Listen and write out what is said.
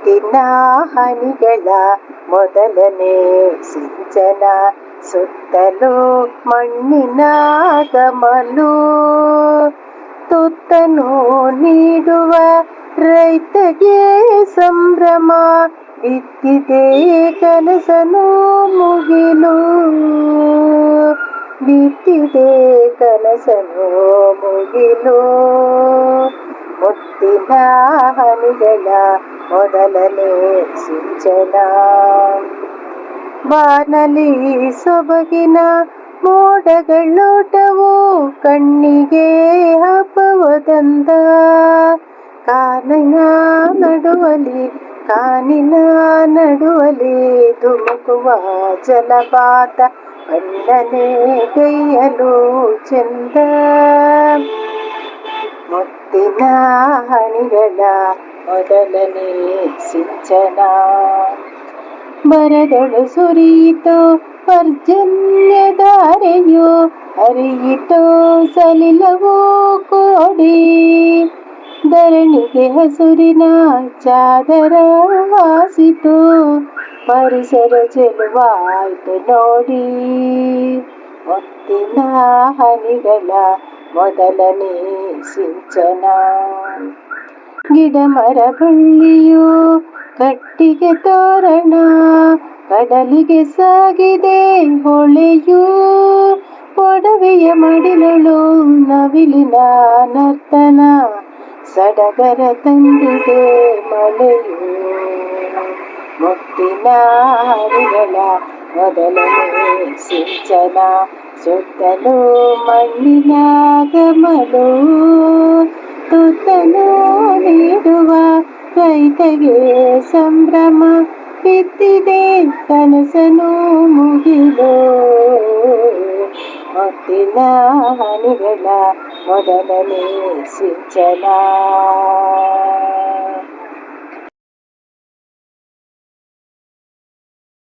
ಮುತ್ತಿನ ಹನಿಗಳ ಮೊದಲನೇ ಸಿಂಚನ ಸುತ್ತಲೂ ಮಣ್ಣಿನ ಗಮಲು ತುತ್ತನು ನೀಡುವ ರೈತಗೆ ಸಂಭ್ರಮ ಬಿತ್ತಿದೆ ಕನಸನು ಮುಗಿಲು ಬಿತ್ತಿದೆ ಕನಸನು ಮುಗಿಲು ಮುತ್ತಿನ ಹನಿಗಳ ಮೊದಲನೇ ಸಿಂಚನ ಬಾನಲಿ ಸೊಬಗಿನ ಮೋಡಗಳೋಟವು ಕಣ್ಣಿಗೆ ಹಬ್ಬವದಂದ ಕಾನಿನ ನಡುವಲಿ ಕಾನಿನ ನಡುವಲಿ ಧುಮುಕುವ ಜಲಪಾತ ಬಣ್ಣನೆ ಗೈಯಲು ಚಂದ ಮುತ್ತಿನ ಹನಿಗಳ ಮೊದಲನೇ ಸಿಂಚನ ಬರದಳು ಸುರಿಯಿತು ಪರ್ಜನ್ಯಧಾರೆಯು ಹರಿಯಿತು ಸಲಿಲವೋ ಕೋಡಿ ಧರಣಿಗೆ ಹಸುರಿನ ಚಾದರ ಹಾಸಿತು ಪರಿಸರ ಚೆಲುವಾಯ್ತು ನೋಡಿ ಮುತ್ತಿನ ಹನಿಗಳ ಮೊದಲನೇ ಸಿಂಚನ ಗಿಡ ಮರ ಬಳ್ಳಿಯು ಕಟ್ಟಿಗೆ ತೋರಣ ಕಡಲಿಗೆ ಸಾಗಿದೆ ಹೊಳೆಯು ಒಡವೆಯ ಮಡಿಲಳು ನವಿಲಿನ ನರ್ತನ ಸಡಗರ ತಂದಿದೆ ಮಳೆಯು ಮುತ್ತಿನ ಹರಿಗಳ ಮೊದಲನೇ ಸಿಂಚನ ಸುತ್ತಲೂ ಮಣ್ಣಿನ ಗಮಲು ತುತ್ತನು ನೀಡುವ ರೈತಗೆ ಸಂಭ್ರಮ ಬಿತ್ತಿದೆ ಕನಸನು ಮುಗಿಲು. ಮತ್ತಿನ ಹನಿಗಳ ಮೊದಲನೇ ಸಿಂಚನ.